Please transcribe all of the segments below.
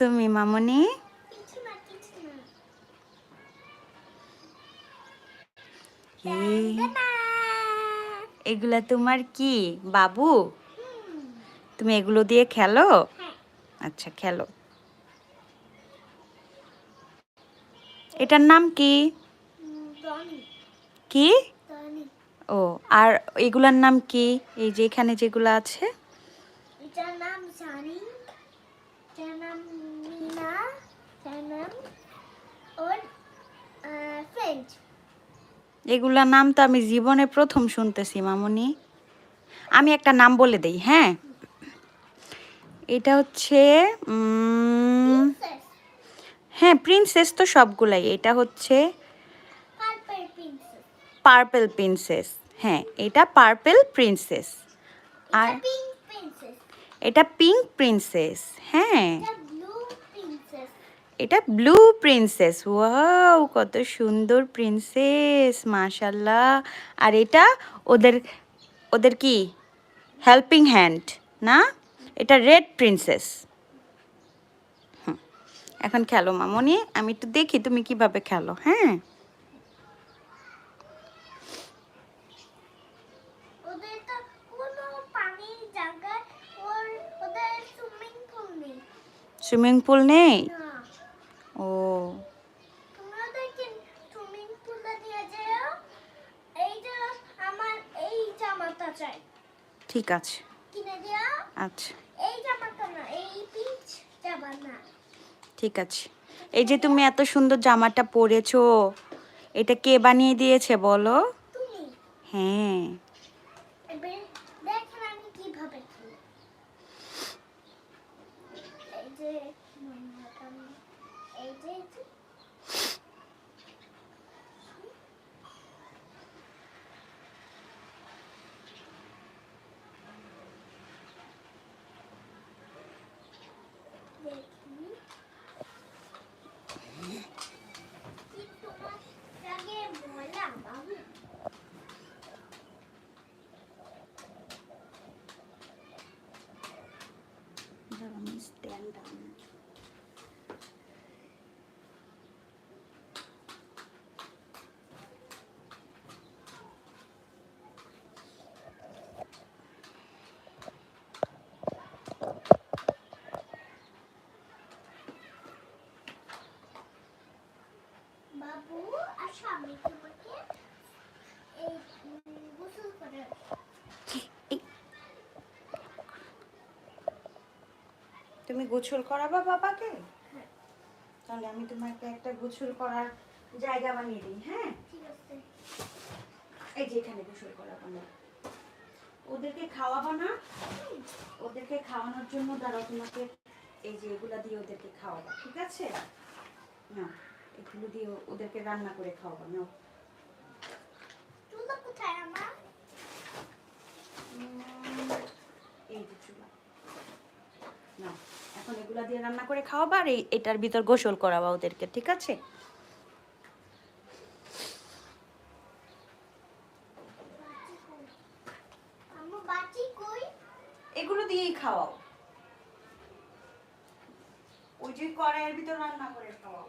তুমি মামনি? এগুলা তোমার কি বাবু? তুমি এগুলো দিয়ে খেলো? আচ্ছা খেলো। এটার নাম কি? কি? ও আর এগুলার নাম কি? এই যে এখানে যেগুলো আছে? এটার নাম সানি এটার নাম তো আমি জীবনে প্রথম শুনতেছি মামুনি। আমি একটা নাম বলে দেই হ্যাঁ? এটা হচ্ছে হ্যাঁ প্রিন্সেস তো সবগুলাই। এটা হচ্ছে পার্পেল প্রিন্সেস হ্যাঁ এটা পার্পেল প্রিন্সেস আর এটা পিঙ্ক প্রিন্সেস হ্যাঁ। এটা ব্লু প্রিন্সেস ওয়াও কত সুন্দর প্রিন্সেস মাশাল্লাহ আর এটা ওদের ওদের কি? হেল্পিং হ্যান্ড না? এটা রেড প্রিন্সেস এখন খেলো মামনি আমি একটু দেখি তুমি কীভাবে খেলো হ্যাঁ? সুইমিং পুল নেই? ও। ঠিক আছে। আচ্ছা। ঠিক আছে। এই যে তুমি এত সুন্দর জামাটা পরেছো এটা কে বানিয়ে দিয়েছে বলো? হ্যাঁ এবার দেখেন আমি কীভাবে খেলি এই যে মনে এই যে এই যে দেখি কি তোমার আগে বললাম বাবু বাবু আসো আমি তোমাকে এই উম, গোসল করে গোছল করাবা বাবাকে। তাহলে আমি তোমাকে একটা গোছল করার জায়গা বানিয়ে দিই হ্যাঁ? ঠিক আছে। এই যে এখানে গোসল করাবো না ওদেরকে খাওয়াবো না? ওদেরকে খাওয়ানোর জন্য দাঁড়াও তোমাকে এই যে এগুলা দিয়ে ওদেরকে খাওয়াবা ঠিক আছে? না এগুলো দিয়ে ওদেরকে রান্না করে খাওয়াবো না কোথায় আমার? এই যে চুলা। না এখন এগুলা দিয়ে রান্না করে খাওয়াবা আর এটার ভিতর গোসল করাবা ওদেরকে ঠিক আছে? এগুলো দিয়েই খাওয়াও। ওই যে কড়াইয়ের ভিতর রান্না করে খাওয়াও।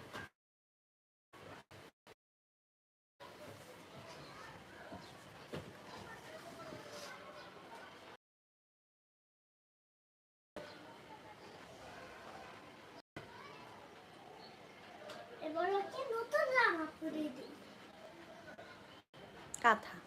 Ah. Tá.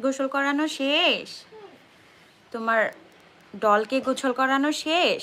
গোসল করানো শেষ? তোমার ডলকে গোসল করানো শেষ?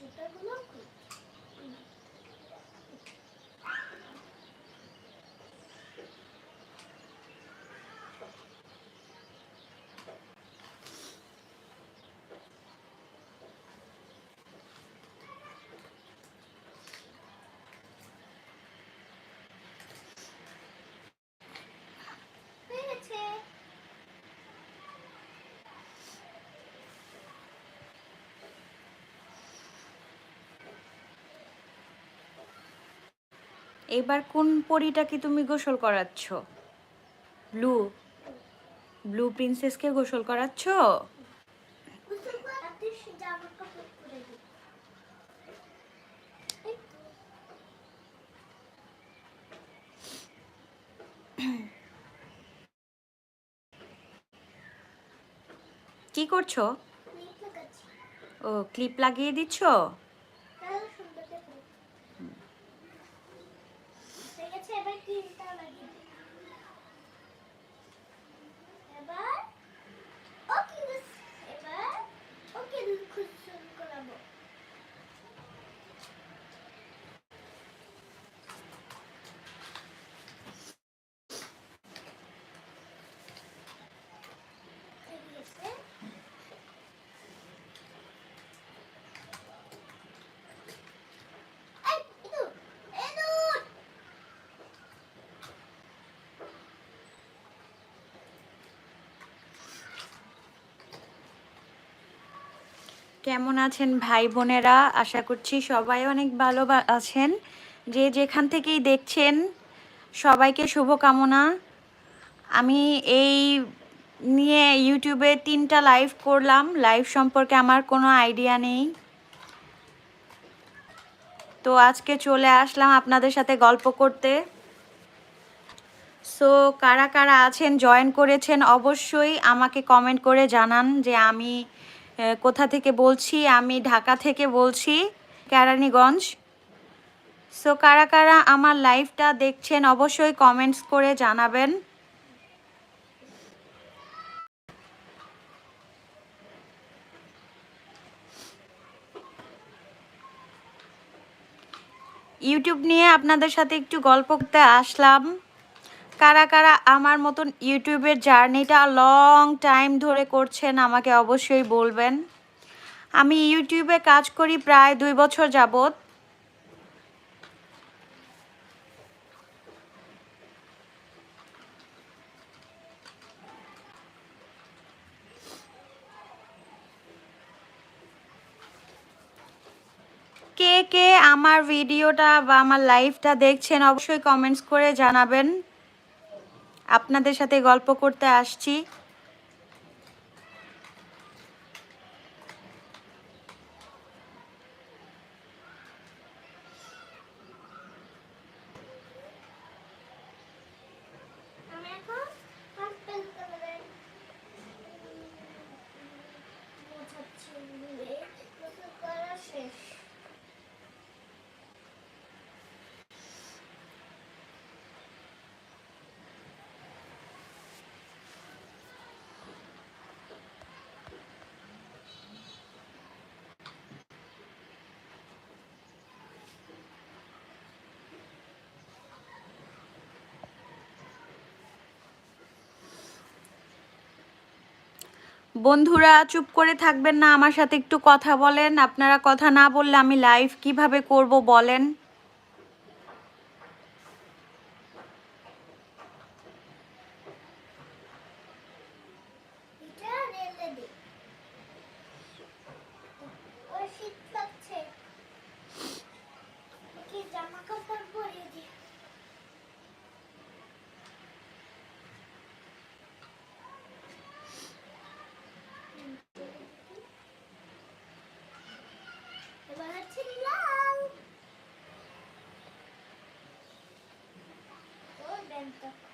絶対この子。うん এবার কোন পরীটাকে তুমি গোসল করাচ্ছ? ব্লু। ব্লু প্রিন্সেসকে গোসল করাচ্ছ? কি করছ? ও, ক্লিপ লাগিয়ে দিচ্ছ? কেমন আছেন ভাই বোনেরা? আশা করছি সবাই অনেক ভালো আছেন। যে যেখান থেকেই দেখছেন, সবাইকে শুভকামনা। আমি এই নিয়ে ইউটিউবে তিনটা লাইভ করলাম। লাইভ সম্পর্কে আমার কোনো আইডিয়া নেই। তো আজকে চলে আসলাম আপনাদের সাথে গল্প করতে। সো কারা কারা আছেন জয়েন করেছেন, অবশ্যই আমাকে কমেন্ট করে জানান যে আমি কোথা থেকে বলছি? আমি ঢাকা থেকে বলছি, কেরানীগঞ্জ। সো কারা কারা আমার লাইভটা দেখছেন, অবশ্যই কমেন্টস করে জানাবেন। ইউটিউব নিয়ে আপনাদের সাথে একটু গল্প করতে আসলাম। কারা কারা আমার মতন ইউটিউবের জার্নিটা লং টাইম ধরে করছেন আমাকে অবশ্যই বলবেন। আমি ইউটিউবে কাজ করি প্রায় দুই বছর যাবত কে কে আমার ভিডিওটা বা আমার লাইভটা দেখছেন অবশ্যই কমেন্টস করে জানাবেন। আপনাদের সাথে গল্প করতে আসছি। বন্ধুরা, চুপ করে থাকবেন না, আমার সাথে একটু কথা বলেন। আপনারা কথা না বললে আমি লাইভ কীভাবে করব বলেন এটা রেলে দে ওই শীত লাগছে কি জামা কাপড় পরিয়ে দি এবার হচ্ছে লাল ও ব্যাগটা খুলে দিই এরে ওর জামাটা খুলে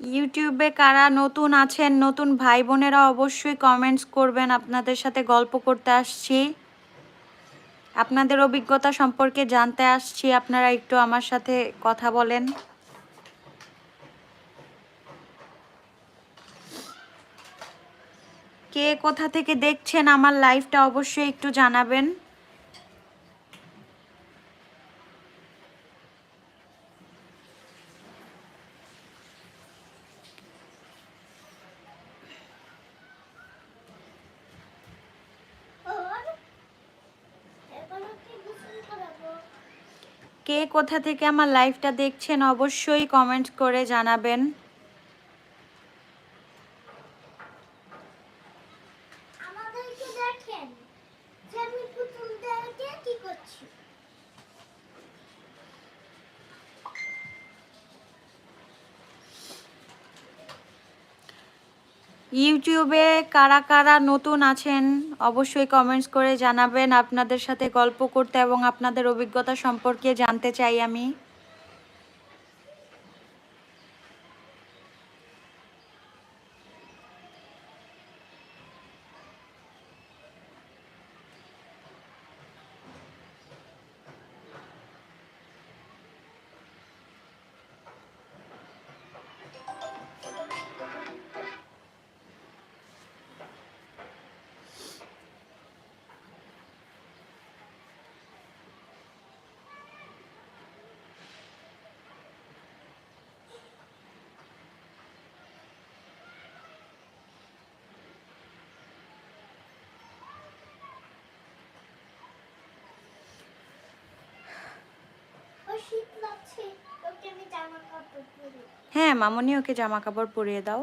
ইউটিউবে কারা নতুন আছেন, নতুন ভাই বোনেরা অবশ্যই কমেন্টস করবেন। আপনাদের সাথে গল্প করতে আসছি। আপনাদের অভিজ্ঞতা সম্পর্কে জানতে আসছি। আপনারা একটু আমার সাথে কথা বলেন। কে কোথা থেকে দেখছেন আমার লাইভটা অবশ্যই একটু জানাবেন। কে কোথা থেকে আমার লাইভটা দেখছেন অবশ্যই কমেন্ট করে জানাবেন আমাদেরকে দেখেন যে আমি পুতুলদেরকে কি করছি ইউটিউবে কারা কারা নতুন আছেন, অবশ্যই কমেন্টস করে জানাবেন। আপনাদের সাথে গল্প করতে এবং আপনাদের অভিজ্ঞতা সম্পর্কে জানতে চাই আমি। হ্যাঁ মামনি ওকে জামা কাপড় পরিয়ে দাও।